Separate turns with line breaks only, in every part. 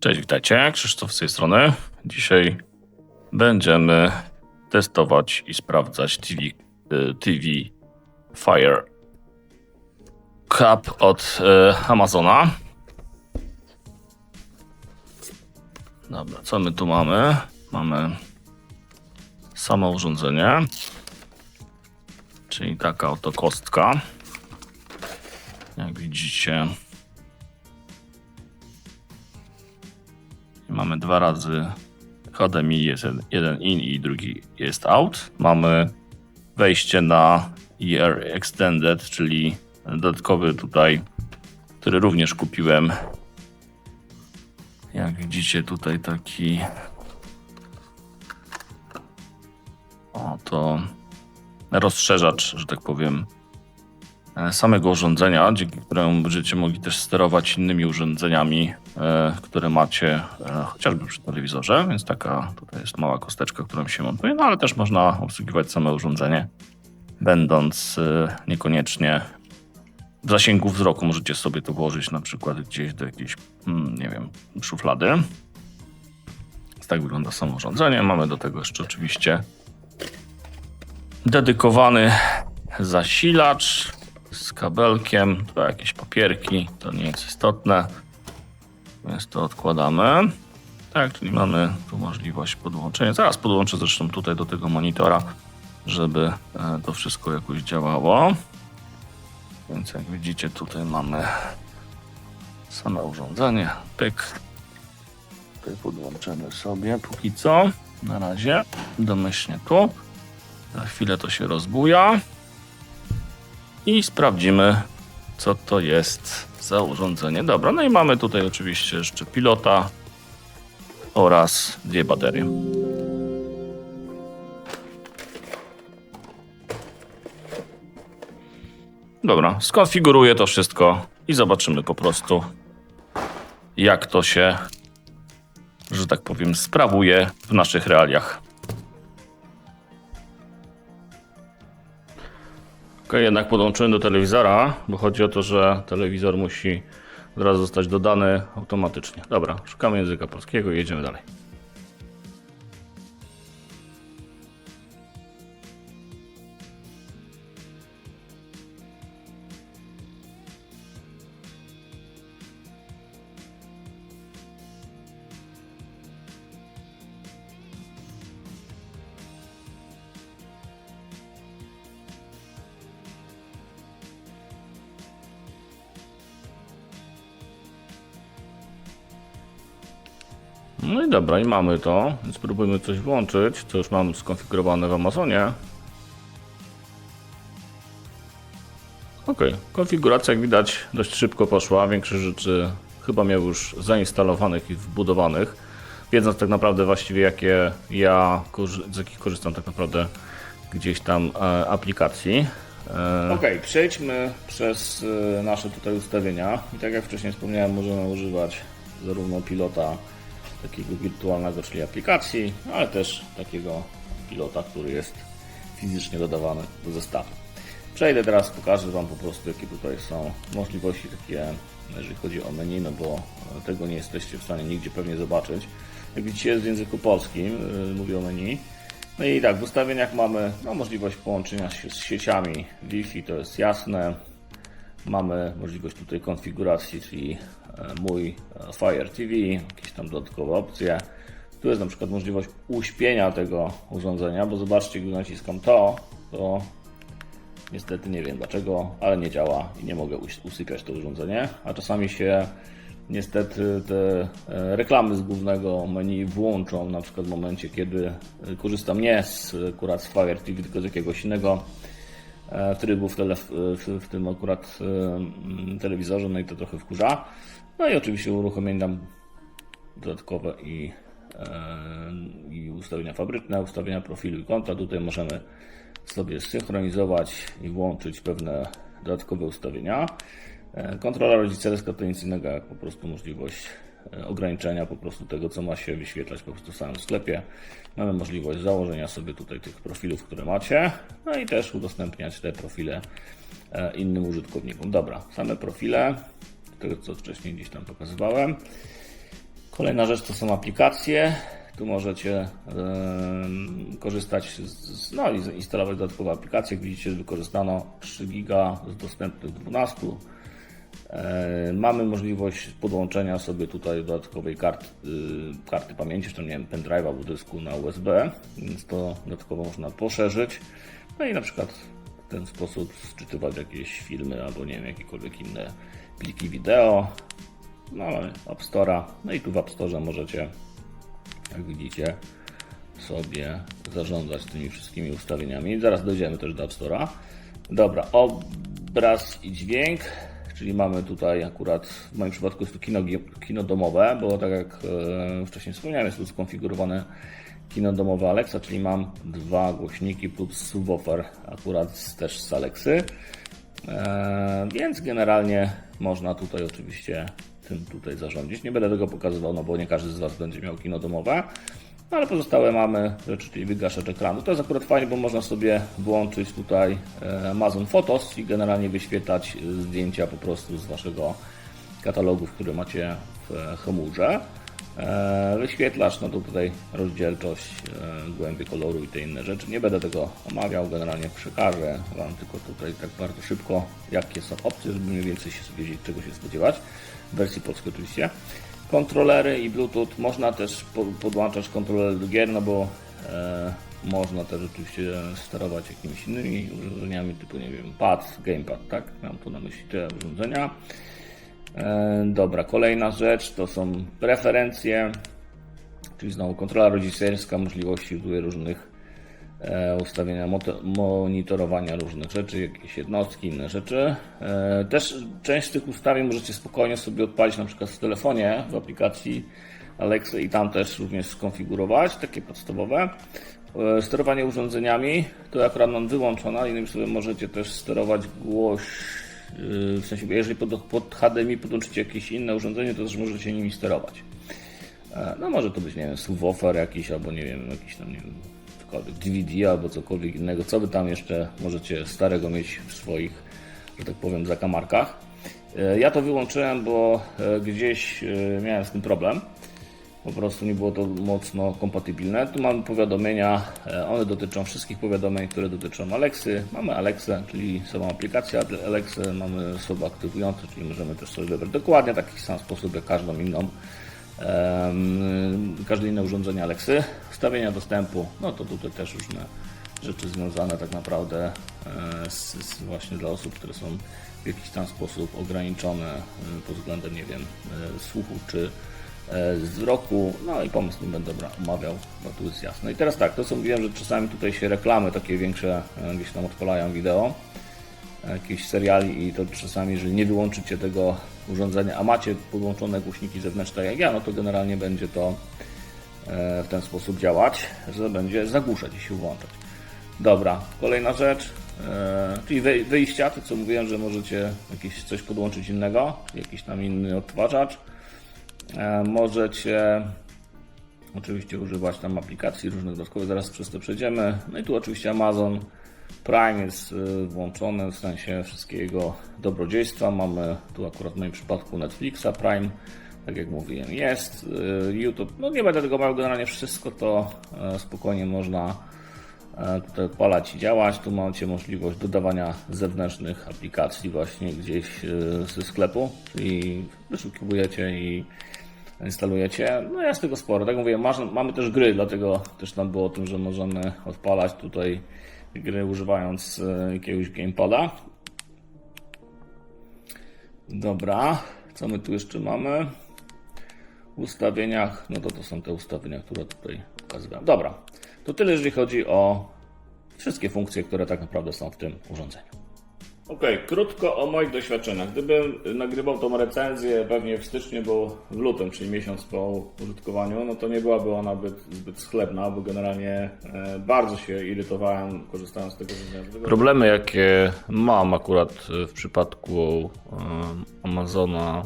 Cześć, witajcie. Krzysztof z tej strony. Dzisiaj będziemy testować i sprawdzać TV, y, TV Fire Cup od y, Amazona. Dobra, co my tu mamy? Mamy samo urządzenie, czyli taka oto kostka. Jak widzicie, Mamy dwa razy HDMI, jest jeden in i drugi jest out. Mamy wejście na ER Extended, czyli dodatkowy tutaj, który również kupiłem. Jak widzicie tutaj taki oto rozszerzacz, że tak powiem, samego urządzenia, dzięki któremu będziecie mogli też sterować innymi urządzeniami, e, które macie e, chociażby przy telewizorze, więc taka tutaj jest mała kosteczka, którą się montuje, no ale też można obsługiwać same urządzenie, będąc e, niekoniecznie w zasięgu wzroku. Możecie sobie to włożyć na przykład gdzieś do jakiejś, mm, nie wiem, szuflady. Tak wygląda samo urządzenie. Mamy do tego jeszcze oczywiście dedykowany zasilacz z kabelkiem, to jakieś papierki, to nie jest istotne, więc to odkładamy. Tak, czyli mamy tu możliwość podłączenia. Zaraz podłączę zresztą tutaj do tego monitora, żeby e, to wszystko jakoś działało. Więc jak widzicie, tutaj mamy same urządzenie. Pyk. Tutaj podłączymy sobie póki co. Na razie domyślnie tu. Za chwilę to się rozbuja i sprawdzimy, co to jest za urządzenie. Dobra, no i mamy tutaj oczywiście jeszcze pilota oraz dwie baterie. Dobra, skonfiguruję to wszystko i zobaczymy po prostu, jak to się, że tak powiem, sprawuje w naszych realiach. Ok, jednak podłączyłem do telewizora, bo chodzi o to, że telewizor musi od razu zostać dodany automatycznie. Dobra, szukamy języka polskiego i jedziemy dalej. No i dobra, i mamy to. Spróbujmy coś włączyć, co już mam skonfigurowane w Amazonie. Ok, konfiguracja jak widać dość szybko poszła. Większość rzeczy chyba miał już zainstalowanych i wbudowanych. Wiedząc tak naprawdę właściwie jakie ja, z jakich korzystam tak naprawdę gdzieś tam e, aplikacji. E... Ok, przejdźmy przez e, nasze tutaj ustawienia. I tak jak wcześniej wspomniałem, możemy używać zarówno pilota takiego wirtualnego, czyli aplikacji, ale też takiego pilota, który jest fizycznie dodawany do zestawu. Przejdę teraz, pokażę Wam po prostu, jakie tutaj są możliwości takie, jeżeli chodzi o menu, no bo tego nie jesteście w stanie nigdzie pewnie zobaczyć. Jak widzicie, jest w języku polskim, yy, mówię o menu. No i tak, w ustawieniach mamy no, możliwość połączenia się z sieciami Wi-Fi, to jest jasne. Mamy możliwość tutaj konfiguracji, czyli e, mój e, Fire TV, jakieś tam dodatkowe opcje. Tu jest na przykład możliwość uśpienia tego urządzenia, bo zobaczcie, gdy naciskam to, to niestety nie wiem dlaczego, ale nie działa i nie mogę usypiać to urządzenie, a czasami się niestety te e, reklamy z głównego menu włączą, na przykład w momencie, kiedy korzystam nie z akurat z Fire TV, tylko z jakiegoś innego E, trybu w, tele, w, w tym akurat e, telewizorze, no i to trochę wkurza. No i oczywiście uruchomienie dodatkowe i, e, i ustawienia fabryczne, ustawienia profilu i konta. Tutaj możemy sobie synchronizować i włączyć pewne dodatkowe ustawienia. Kontrola rodzicielska to nic innego jak po prostu możliwość E, ograniczenia po prostu tego, co ma się wyświetlać po prostu w samym sklepie. Mamy możliwość założenia sobie tutaj tych profilów, które macie, no i też udostępniać te profile e, innym użytkownikom. Dobra, same profile, tego co wcześniej gdzieś tam pokazywałem. Kolejna rzecz to są aplikacje. Tu możecie em, korzystać z, no i instalować dodatkowe aplikacje. Jak widzicie, wykorzystano 3 giga z dostępnych 12. E, Mamy możliwość podłączenia sobie tutaj dodatkowej kart, y, karty pamięci, czy to nie wiem, pendrive'a albo dysku na USB, więc to dodatkowo można poszerzyć. No i na przykład ten sposób sczytywać jakieś filmy albo nie wiem, jakiekolwiek inne pliki wideo. No, mamy App Store'a. No i tu w App Store możecie, jak widzicie, sobie zarządzać tymi wszystkimi ustawieniami. Zaraz dojdziemy też do App Store'a. Dobra, obraz i dźwięk, czyli mamy tutaj akurat, w moim przypadku jest to kino, kino domowe, bo tak jak e, wcześniej wspomniałem, jest tu skonfigurowane kino domowe Alexa, czyli mam dwa głośniki plus subwoofer akurat też z Alexy. E, więc generalnie można tutaj oczywiście tym tutaj zarządzić. Nie będę tego pokazywał, no bo nie każdy z Was będzie miał kino domowe. No ale pozostałe mamy czyli wygaszacz ekranu. To jest akurat fajnie, bo można sobie włączyć tutaj e, Amazon Photos i generalnie wyświetlać zdjęcia po prostu z Waszego katalogu, który macie w chmurze. E, Wyświetlacz, no to tutaj rozdzielczość, e, głębię koloru i te inne rzeczy. Nie będę tego omawiał, generalnie przekażę Wam tylko tutaj tak bardzo szybko, jakie są opcje, żeby mniej więcej się wiedzieć, czego się spodziewać. W wersji polskiej oczywiście. Kontrolery i Bluetooth. Można też po- podłączać kontrolery do gier, no bo e, można też oczywiście sterować jakimiś innymi urządzeniami, typu nie wiem, pad, gamepad, tak? Mam tu na myśli te urządzenia. E, Dobra, kolejna rzecz to są preferencje, czyli znowu kontrola rodzicielska, możliwości różnych e, ustawienia monitorowania różnych rzeczy, jakieś jednostki, inne rzeczy. E, Też część z tych ustawień możecie spokojnie sobie odpalić na przykład w telefonie w aplikacji Alexa i tam też również skonfigurować, takie podstawowe. Sterowanie urządzeniami to akurat mam wyłączone, ale innymi słowy możecie też sterować głoś, yy, w sensie, jeżeli pod, pod HDMI podłączycie jakieś inne urządzenie, to też możecie nimi sterować. E, No może to być, nie wiem, subwoofer jakiś, albo nie wiem, jakiś tam, nie wiem, DVD albo cokolwiek innego, co wy tam jeszcze możecie starego mieć w swoich, że tak powiem, zakamarkach. E, Ja to wyłączyłem, bo e, gdzieś miałem z tym problem. Po prostu nie było to mocno kompatybilne. Tu mamy powiadomienia, e, one dotyczą wszystkich powiadomień, które dotyczą Alexy. Mamy Alexę, czyli samą aplikację Alexy, mamy słowo aktywujące, czyli możemy też sobie wybrać dokładnie taki sam sposób jak każdą inną em, każde inne urządzenie Alexy. Ustawienia dostępu, no to tutaj też różne rzeczy związane tak naprawdę e, z, z właśnie dla osób, które są w jakiś tam sposób ograniczone e, pod względem, nie wiem, słuchu czy e, wzroku. No i pomysł nie będę omawiał, bo tu jest jasne. I teraz tak, to co mówiłem, że czasami tutaj się reklamy takie większe e, gdzieś tam odpalają wideo jakichś seriali i to czasami, jeżeli nie wyłączycie tego urządzenia, a macie podłączone głośniki zewnętrzne tak jak ja, no to generalnie będzie to e, w ten sposób działać, że będzie zagłuszać i się włączać. Dobra, kolejna rzecz, e, czyli wyjścia, to co mówiłem, że możecie jakieś coś podłączyć innego, jakiś tam inny odtwarzacz. E, Możecie oczywiście używać tam aplikacji różnych dodatkowych, zaraz przez to przejdziemy. No i tu oczywiście Amazon Prime jest y, włączony w sensie wszystkiego dobrodziejstwa. Mamy tu akurat w moim przypadku Netflixa Prime, tak jak mówiłem, jest. Y, YouTube, no nie będę tego miał, generalnie wszystko to e, spokojnie można e, tutaj odpalać i działać. Tu macie możliwość dodawania zewnętrznych aplikacji właśnie gdzieś ze sklepu, czyli wyszukiwujecie i instalujecie. No jest tego sporo. Tak mówię, masz, mamy też gry, dlatego też tam było o tym, że możemy odpalać tutaj gry używając e, jakiegoś gamepada. Dobra, co my tu jeszcze mamy? W ustawieniach, no to to są te ustawienia, które tutaj pokazywałem. Dobra, to tyle jeżeli chodzi o wszystkie funkcje, które tak naprawdę są w tym urządzeniu. Okej, krótko o moich doświadczeniach. Gdybym nagrywał tą recenzję pewnie w styczniu, bo w lutym, czyli miesiąc po użytkowaniu, no to nie byłaby ona zbyt, zbyt schlebna, bo generalnie e, bardzo się irytowałem korzystając z tego rozwiązania. Problemy, jakie mam akurat w przypadku e, Amazona,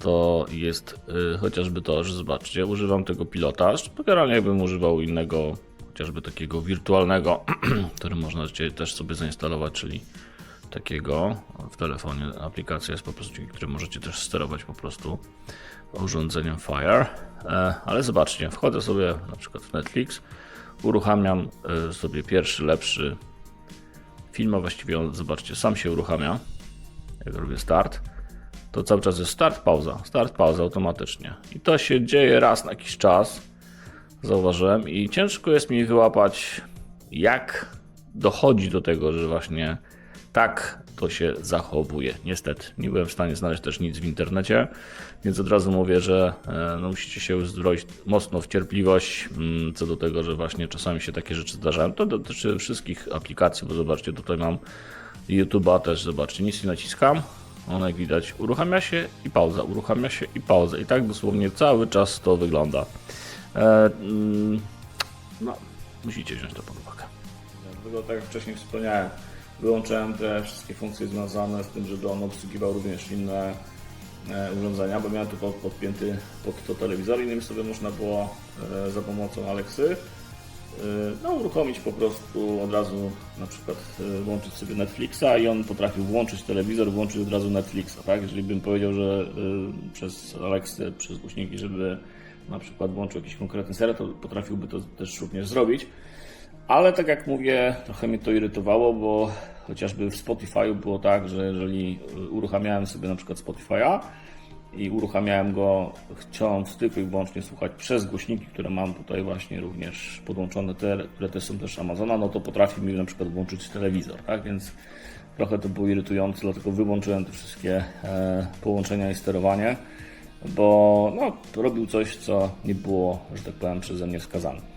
to jest y, chociażby to, że zobaczcie, używam tego pilota, generalnie jakbym używał innego, chociażby takiego wirtualnego, który można też sobie zainstalować, czyli takiego w telefonie. Aplikacja jest po prostu, dzięki której możecie też sterować po prostu urządzeniem Fire. E, Ale zobaczcie, wchodzę sobie na przykład w Netflix, uruchamiam e, sobie pierwszy, lepszy film, a właściwie on, zobaczcie, sam się uruchamia. Jak robię start, to cały czas jest start, pauza, start, pauza automatycznie. I to się dzieje raz na jakiś czas, zauważyłem, i ciężko jest mi wyłapać, jak dochodzi do tego, że właśnie tak to się zachowuje. Niestety, nie byłem w stanie znaleźć też nic w internecie, więc od razu mówię, że e, no, musicie się uzbroić mocno w cierpliwość mm, co do tego, że właśnie czasami się takie rzeczy zdarzają. To dotyczy wszystkich aplikacji, bo zobaczcie, tutaj mam YouTube'a też, zobaczcie, nic nie naciskam. Ona jak widać uruchamia się i pauza, uruchamia się i pauza. I tak dosłownie cały czas to wygląda. E, mm, no, musicie wziąć to pod uwagę. Dlatego, tak jak wcześniej wspomniałem, wyłączyłem te wszystkie funkcje związane z tym, żeby on obsługiwał również inne e, urządzenia, bo miałem tu pod, podpięty pod to telewizor. Innymi sobie można było e, za pomocą Alexy e, no, uruchomić po prostu od razu na przykład włączyć sobie Netflixa i on potrafił włączyć telewizor, włączyć od razu Netflixa, tak? Jeżeli bym powiedział, że przez Alexę, przez głośniki, żeby na przykład włączył jakiś konkretny serial, to potrafiłby to też również zrobić. Ale tak jak mówię, trochę mnie to irytowało, bo chociażby w Spotify było tak, że jeżeli uruchamiałem sobie na przykład Spotify'a i uruchamiałem go chcąc tylko i wyłącznie słuchać przez głośniki, które mam tutaj właśnie również podłączone, te, które też są też Amazona, no to potrafi mi na przykład włączyć telewizor, tak? Więc trochę to było irytujące, dlatego wyłączyłem te wszystkie e, połączenia i sterowanie, bo no, robił coś, co nie było, że tak powiem, przeze mnie wskazane.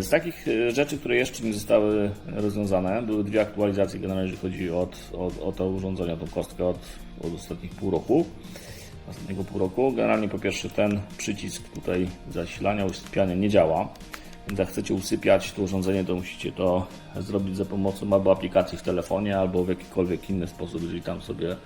Z takich e, rzeczy, które jeszcze nie zostały rozwiązane, były dwie aktualizacje generalnie, jeżeli chodzi o, o, o to urządzenie, o tą kostkę od, od ostatnich pół roku. Ostatniego pół roku. Generalnie po pierwsze ten przycisk tutaj zasilania, usypiania nie działa. Więc jak chcecie usypiać to urządzenie, to musicie to zrobić za pomocą albo aplikacji w telefonie, albo w jakikolwiek inny sposób, jeżeli tam sobie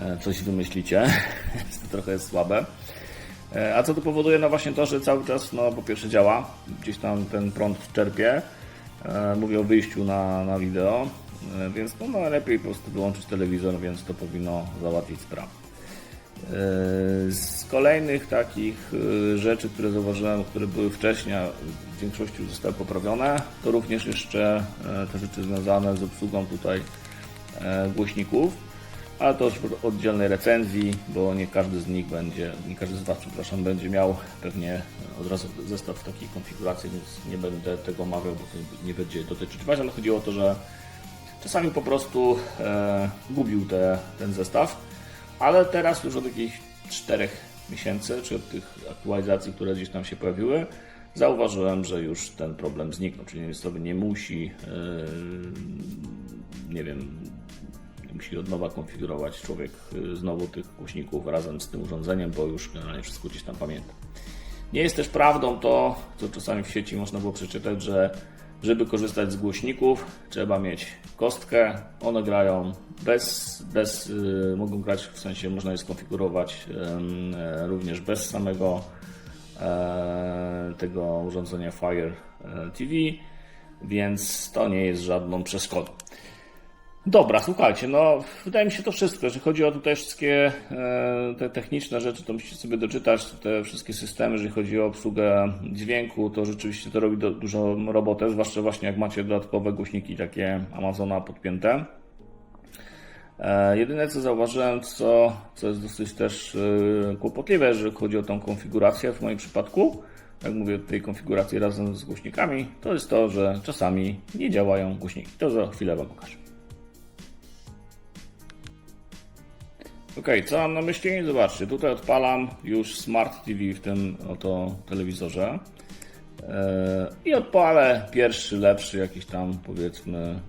e, coś wymyślicie. To trochę jest słabe. E, A co to powoduje? No właśnie to, że cały czas, no po pierwsze działa, gdzieś tam ten prąd czerpie. E, Mówię o wyjściu na, na wideo, e, więc no najlepiej po prostu wyłączyć telewizor, więc to powinno załatwić sprawę. Z kolejnych takich rzeczy, które zauważyłem, które były wcześniej, a w większości zostały poprawione, to również jeszcze te rzeczy związane z obsługą tutaj głośników ale to już w oddzielnej recenzji, bo nie każdy z nich będzie, nie każdy z Was, przepraszam, będzie miał pewnie od razu zestaw w takiej konfiguracji, więc nie będę tego omawiał, bo to nie będzie dotyczyć. Was, ale chodziło o to, że czasami po prostu e, gubił te, ten zestaw, ale teraz już od jakichś 4 miesięcy, czy od tych aktualizacji, które gdzieś tam się pojawiły, zauważyłem, że już ten problem zniknął, czyli sobie nie musi, e, nie wiem, musi od nowa konfigurować człowiek y, znowu tych głośników razem z tym urządzeniem, bo już generalnie wszystko gdzieś tam pamięta. Nie jest też prawdą to, co czasami w sieci można było przeczytać, że żeby korzystać z głośników trzeba mieć kostkę, one grają bez, bez yy, mogą grać, w sensie można je skonfigurować yy, również bez samego yy, tego urządzenia Fire TV, więc to nie jest żadną przeszkodą. Dobra, słuchajcie, no wydaje mi się to wszystko. Jeżeli chodzi o tutaj wszystkie e, te techniczne rzeczy, to musicie sobie doczytać te wszystkie systemy. Jeżeli chodzi o obsługę dźwięku, to rzeczywiście to robi do, dużą robotę, zwłaszcza właśnie jak macie dodatkowe głośniki takie Amazona podpięte. E, jedyne co zauważyłem, co, co jest dosyć też e, kłopotliwe, jeżeli chodzi o tą konfigurację w moim przypadku, jak mówię tej konfiguracji razem z głośnikami, to jest to, że czasami nie działają głośniki. To za chwilę Wam pokażę. Ok, co mam na myśli? Zobaczcie, tutaj odpalam już Smart TV w tym oto telewizorze e, i odpalę pierwszy, lepszy jakiś tam powiedzmy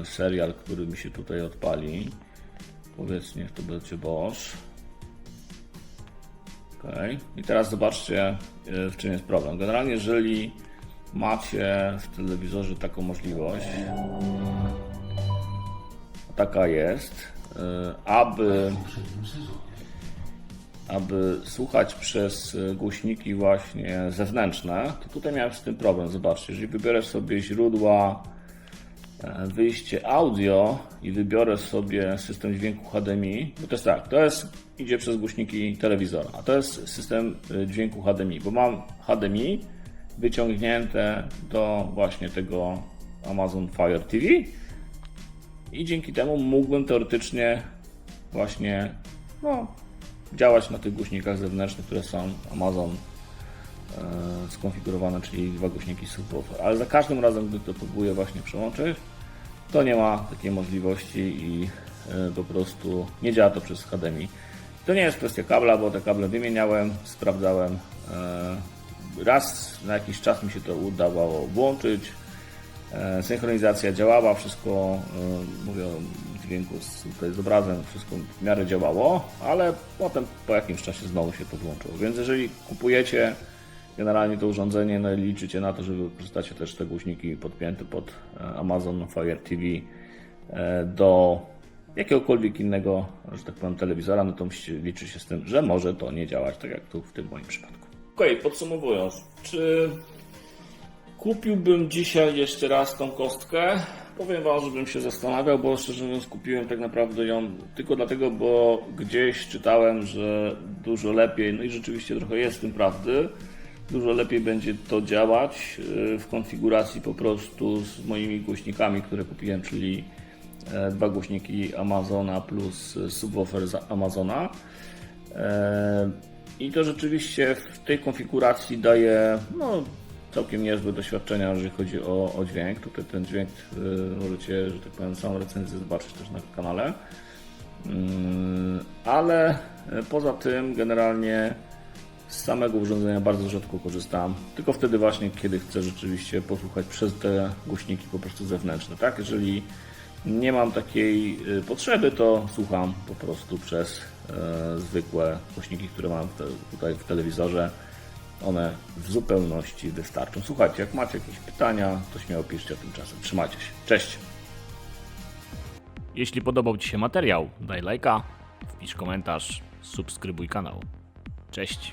e, serial, który mi się tutaj odpali. Powiedzmy, niech to będzie Bosch. Ok, i teraz zobaczcie e, w czym jest problem. Generalnie jeżeli macie w telewizorze taką możliwość, taka jest, aby, aby słuchać przez głośniki właśnie zewnętrzne, to tutaj miałem z tym problem. Zobaczcie, jeżeli wybiorę sobie źródła e, wyjście audio i wybiorę sobie system dźwięku HDMI, bo to jest tak, to jest, idzie przez głośniki telewizora, a to jest system y, dźwięku HDMI, bo mam HDMI wyciągnięte do właśnie tego Amazon Fire TV i dzięki temu mógłbym teoretycznie właśnie no, działać na tych głośnikach zewnętrznych, które są Amazon e, skonfigurowane, czyli dwa głośniki subwoofer. Ale za każdym razem, gdy to próbuję właśnie przełączyć, to nie ma takiej możliwości i e, po prostu nie działa to przez HDMI. To nie jest kwestia kabla, bo te kable wymieniałem, sprawdzałem. E, Raz na jakiś czas mi się to udawało włączyć. E, Synchronizacja działała, wszystko, e, mówię o dźwięku tutaj z obrazem, wszystko w miarę działało, ale potem po jakimś czasie znowu się to włączyło. Więc jeżeli kupujecie generalnie to urządzenie, no i liczycie na to, że wykorzystacie też te głośniki podpięte pod e, Amazon Fire TV do jakiegokolwiek innego, że tak powiem, telewizora, no to musicie liczyć się z tym, że może to nie działać, tak jak tu w tym moim przypadku. Okej, podsumowując, czy Kupiłbym dzisiaj jeszcze raz tą kostkę. Powiem Wam, żebym się zastanawiał, bo szczerze mówiąc kupiłem tak naprawdę ją tylko dlatego, bo gdzieś czytałem, że dużo lepiej, no i rzeczywiście trochę jest w tym prawdy, dużo lepiej będzie to działać yy, w konfiguracji po prostu z moimi głośnikami, które kupiłem, czyli e, dwa głośniki Amazona plus e, subwoofer z Amazona. E, I to rzeczywiście w tej konfiguracji daje no, całkiem niezłe doświadczenia, jeżeli chodzi o, o dźwięk. Tutaj ten dźwięk y, możecie, że tak powiem, całą recenzję zobaczyć też na kanale. Mm, ale y, poza tym generalnie z samego urządzenia bardzo rzadko korzystam. Tylko wtedy właśnie, kiedy chcę rzeczywiście posłuchać przez te głośniki po prostu zewnętrzne. Tak, jeżeli nie mam takiej y, potrzeby, to słucham po prostu przez zwykłe głośniki, które mam tutaj w telewizorze. One w zupełności wystarczą. Słuchajcie, jak macie jakieś pytania, to śmiało piszcie tymczasem. Trzymajcie się. Cześć!
Jeśli podobał Ci się materiał, daj lajka, wpisz komentarz, subskrybuj kanał. Cześć!